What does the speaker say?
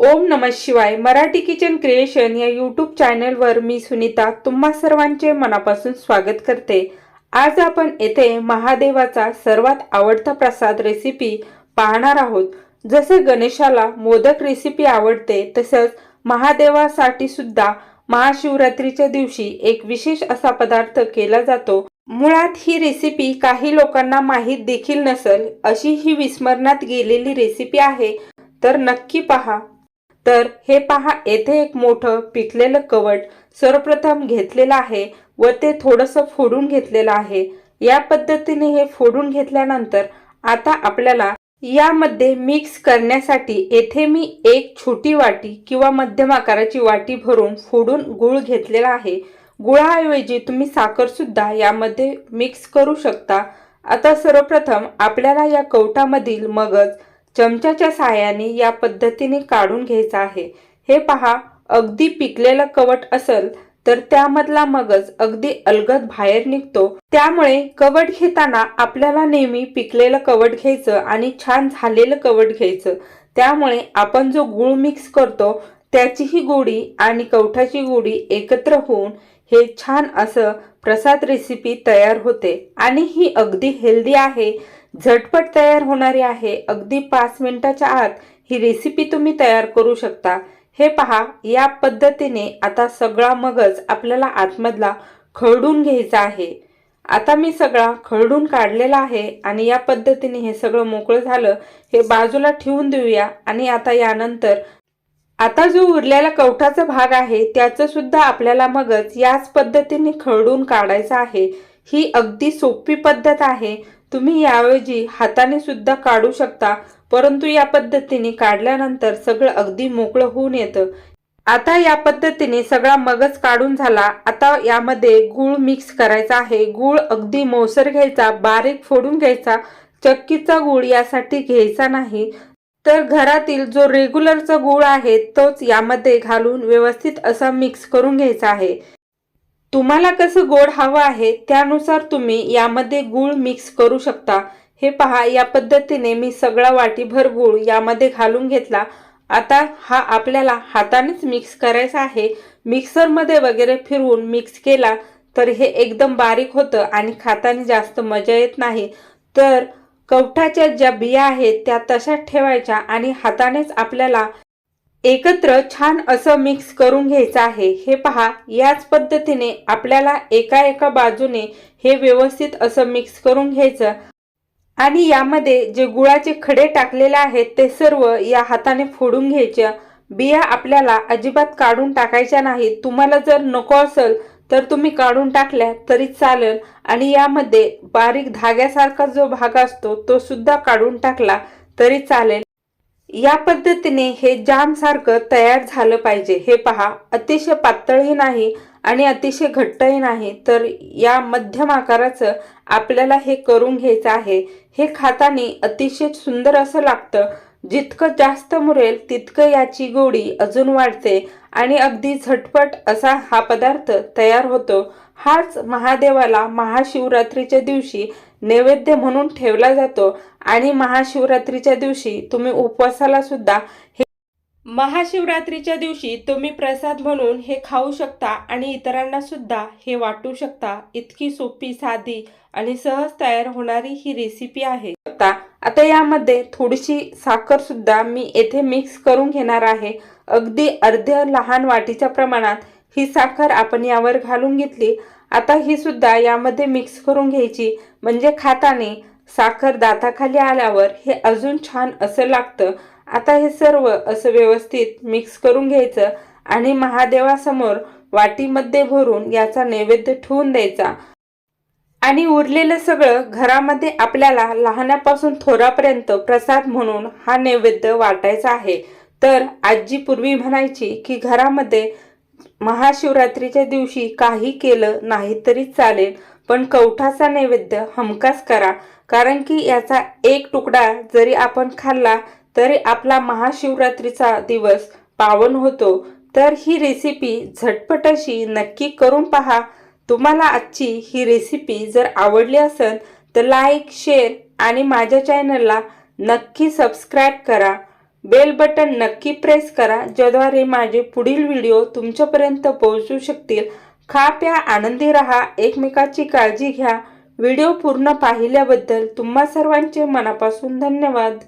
ओम नम शिवाय. Marathi kitchen creation या यूट्यूब चॅनलवर मी सुनीता तुम्हा सर्वांचे मनापासून स्वागत करते. आज आपण येथे महादेवाचा सर्वात आवडता प्रसाद रेसिपी पाहणार आहोत. जसे गणेशाला मोदक रेसिपी आवडते तसंच महादेवासाठी सुद्धा महाशिवरात्रीच्या दिवशी एक विशेष असा पदार्थ केला जातो. मुळात ही रेसिपी काही लोकांना माहीत देखील नसेल अशी ही विस्मरणात गेलेली रेसिपी आहे. तर नक्की पहा. तर हे पहा येथे एक मोठं पिकलेलं कवट सर्वप्रथम घेतलेलं आहे व ते थोडंसं फोडून घेतलेलं आहे. या पद्धतीने हे फोडून घेतल्यानंतर आता आपल्याला यामध्ये मिक्स करण्यासाठी येथे मी एक छोटी वाटी किंवा मध्यम आकाराची वाटी भरून फोडून गुळ घेतलेला आहे. गुळाऐवजी तुम्ही साखर सुद्धा यामध्ये मिक्स करू शकता. आता सर्वप्रथम आपल्याला या कवटामधील मगज चमच्याच्या सहाय्याने या पद्धतीने काढून घ्यायचा आहे. हे पहा अगदी पिकलेलं कवट असेल तर त्यामधला मगज अगदी अलगद बाहेर निघतो. त्यामुळे कवट घेताना आपल्याला नेहमी पिकलेलं कवट घ्यायचं आणि छान झालेलं कवट घ्यायचं. त्यामुळे आपण जो गुळ मिक्स करतो त्याचीही गोडी आणि कवठाची गोडी एकत्र होऊन हे छान असं प्रसाद रेसिपी तयार होते. आणि ही अगदी हेल्दी आहे. झटपट तयार होणारी आहे. अगदी पाच मिनिटाच्या आत ही रेसिपी तुम्ही तयार करू शकता. हे पहा या पद्धतीने आता सगळा मगज आपल्याला आतमधला खळडून घ्यायचा आहे. आता मी सगळा खळडून काढलेला आहे आणि या पद्धतीने हे सगळं मोकळं झालं. हे बाजूला ठेवून देऊया आणि आता यानंतर आता जो उरलेला कवठाचा भाग आहे त्याचं सुद्धा आपल्याला मगज याच पद्धतीने खळडून काढायचा आहे. ही अगदी सोपी पद्धत आहे. तुम्ही याऐवजी हाताने सुद्धा काढू शकता परंतु या पद्धतीने काढल्यानंतर सगळं अगदी मोकळं होऊन येतं. आता या पद्धतीने सगळा मगज काढून झाला. आता यामध्ये गूळ मिक्स करायचा आहे. गूळ अगदी मोसर घ्यायचा बारीक फोडून घ्यायचा. चक्कीचा गूळ यासाठी घ्यायचा नाही. तर घरातील जो रेग्युलरचा गूळ आहे तोच यामध्ये घालून व्यवस्थित असा मिक्स करून घ्यायचा आहे. तुम्हाला कसं गोड हवं आहे त्यानुसार तुम्ही यामध्ये गूळ मिक्स करू शकता. हे पहा या पद्धतीने मी सगळा वाटीभर गूळ यामध्ये घालून घेतला. आता हा आपल्याला हातानेच मिक्स करायचा आहे. मिक्सरमध्ये वगैरे फिरवून मिक्स केला तर हे एकदम बारीक होतं आणि खाताने जास्त मजा येत नाही. तर कवठाच्या ज्या बिया आहेत त्या तशाच ठेवायच्या आणि हातानेच आपल्याला एकत्र छान असं मिक्स करून घ्यायचं आहे. हे पहा याच पद्धतीने आपल्याला एका एका बाजूने हे व्यवस्थित असं मिक्स करून घ्यायचं. आणि यामध्ये जे गुळाचे खडे टाकलेले आहेत ते सर्व या हाताने फोडून घ्यायच्या बिया आपल्याला अजिबात काढून टाकायच्या नाहीत. तुम्हाला जर नको असेल तर तुम्ही काढून टाकल्या तरी चालेल. आणि यामध्ये बारीक धाग्यासारखा जो भाग असतो तो सुद्धा काढून टाकला तरी चालेल. या पद्धतीने हे जाम सारखं तयार झालं पाहिजे. हे पहा अतिशय पातळही नाही आणि अतिशय घट्टही नाही. तर या मध्यम आकाराचं आपल्याला हे करून घ्यायचं आहे. हे खातानी अतिशय सुंदर असं लागतं. जितकं जास्त मुरेल तितकं याची गोडी अजून वाढते आणि अगदी झटपट असा हा पदार्थ तयार होतो. हाच महादेवाला महाशिवरात्रीच्या दिवशी नैवेद्य म्हणून ठेवला जातो आणि महाशिवरात्रीच्या दिवशी तुम्ही उपवासाला सुद्धा हे महाशिवरात्रीच्या दिवशी तुम्ही प्रसाद म्हणून हे खाऊ शकता आणि इतरांना सुद्धा हे वाटू शकता. इतकी सोपी साधी आणि सहज तयार होणारी ही रेसिपी आहे. आता यामध्ये थोडीशी साखर सुद्धा मी येथे मिक्स करून घेणार आहे. अगदी अर्ध्या लहान वाटीच्या प्रमाणात ही साखर आपण यावर घालून घेतली. आता ही सुद्धा यामध्ये मिक्स करून घ्यायची. म्हणजे खाताने साखर दाताखाली आल्यावर हे अजून छान असं लागतं. आता हे सर्व असं व्यवस्थित मिक्स करून घ्यायचं आणि महादेवासमोर वाटीमध्ये भरून याचा नैवेद्य ठेवून द्यायचा. आणि उरलेलं सगळं घरामध्ये आपल्याला लहानापासून थोरापर्यंत प्रसाद म्हणून हा नैवेद्य वाटायचा आहे. तर आजी पूर्वी म्हणायची की घरामध्ये महाशिवरात्रीच्या दिवशी काही केलं नाही तरी चालेल पण कवठाचा नैवेद्य हमखास करा. कारण की याचा एक तुकडा जरी आपण खाल्ला तरी आपला महाशिवरात्रीचा दिवस पावन होतो. तर ही रेसिपी झटपट अशी नक्की करून पहा. तुम्हाला आजची ही रेसिपी जर आवडली असेल तर लाईक शेअर आणि माझ्या चॅनलला नक्की सबस्क्राईब करा. बेल बटन नक्की प्रेस करा ज्याद्वारे माझे पुढील व्हिडिओ तुमच्यापर्यंत पोहोचू शकतील. खा प्या आनंदी रहा एकमेकाची काळजी घ्या. व्हिडिओ पूर्ण पाहिल्याबद्दल तुम्हा सर्वांचे मनापासून धन्यवाद.